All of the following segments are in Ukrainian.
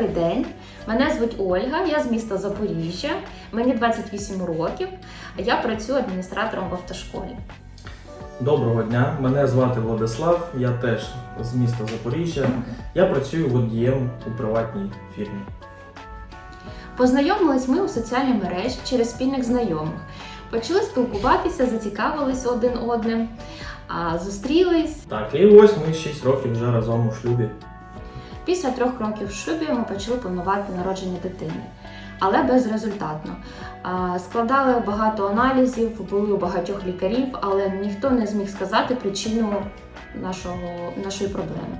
Добрий день. Мене звуть Ольга, я з міста Запоріжжя. Мені 28 років. Я працюю адміністратором в автошколі. Доброго дня, мене звати Владислав, я теж з міста Запоріжжя. Я працюю водієм у приватній фірмі. Познайомились ми у соціальній мережі через спільних знайомих. Почали спілкуватися, зацікавились один одним, а, зустрілись. Так, і ось ми 6 років вже разом у шлюбі. Після трьох років в шлюбі ми почали планувати народження дитини, але безрезультатно. Складали багато аналізів, були у багатьох лікарів, але ніхто не зміг сказати причину нашого, нашої проблеми.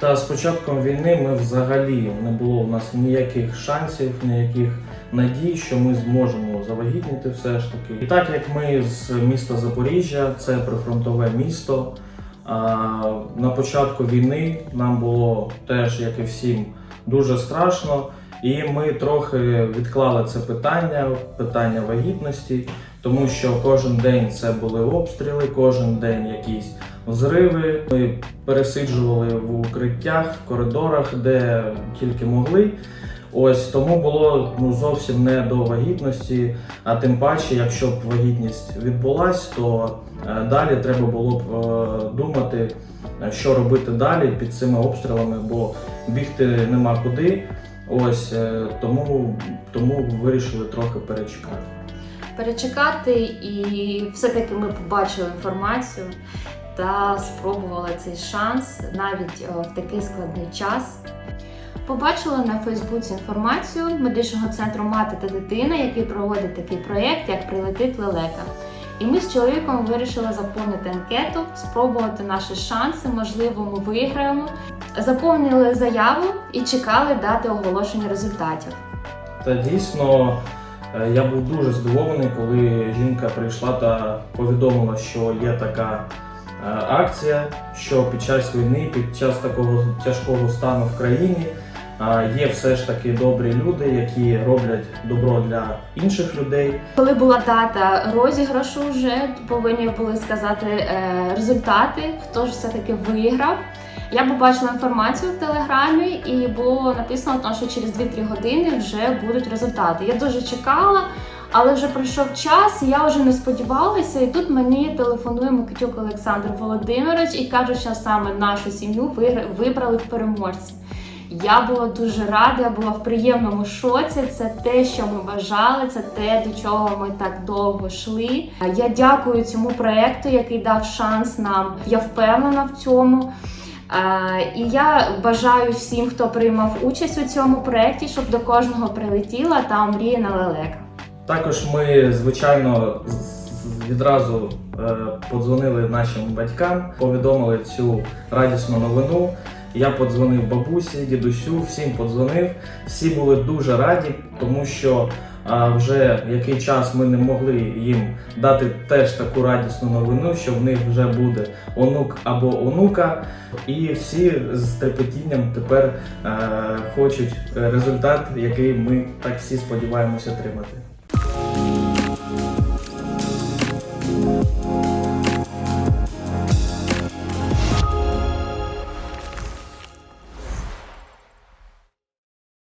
Та з початком війни ми взагалі не було у нас ніяких шансів, ніяких надій, що ми зможемо завагітніти все ж таки. І так як ми з міста Запоріжжя, це прифронтове місто. На початку війни нам було теж, як і всім, дуже страшно. І ми трохи відклали це питання, питання вагітності, тому що кожен день це були обстріли, кожен день якісь взриви. Ми пересиджували в укриттях, в коридорах, де тільки могли. Ось тому було ну зовсім не до вагітності. А тим паче, якщо б вагітність відбулась, то е, далі треба було б е, думати, е, що робити далі під цими обстрілами, бо бігти нема куди. Ось тому, тому вирішили трохи перечекати. перечекати, і все-таки ми побачили інформацію та спробували цей шанс навіть в такий складний час. Побачила на Фейсбуці інформацію медичного центру мати та дитина, який проводить такий проєкт, як Прилетить лелека. І ми з чоловіком вирішили заповнити анкету, спробувати наші шанси, можливо, ми виграємо. Заповнили заяву і чекали дати оголошення результатів. Та дійсно е, я був дуже здивований, коли жінка прийшла та повідомила, що є така е, акція, що під час війни, під час такого тяжкого стану в країні є все ж таки добрі люди, які роблять добро для інших людей. Коли була дата розіграшу, вже повинні були сказати е, результати, хто ж все-таки виграв. Я побачила інформацію в телеграмі, і було написано, що через 2-3 години вже будуть результати. Я дуже чекала, але вже пройшов час, я вже не сподівалася. І тут мені телефонує Микитюк Олександр Володимирович і каже, що саме нашу сім'ю вибрали в переможці. Я була дуже рада, я була в приємному шоці. Це те, що ми бажали, це те, до чого ми так довго йшли. Я дякую цьому проекту, який дав шанс нам. Я впевнена в цьому. Е, І я бажаю всім, хто приймав участь у цьому проєкті, щоб до кожного прилетіла та омріяна лелека. Також ми, звичайно, відразу е, подзвонили нашим батькам, повідомили цю радісну новину. Я подзвонив бабусі, дідусю, всім подзвонив. Всі були дуже раді, тому що вже який час ми не могли їм дати теж таку радісну новину, що в них вже буде онук або онука. І всі з трепетінням тепер хочуть результат, який ми так всі сподіваємося отримати.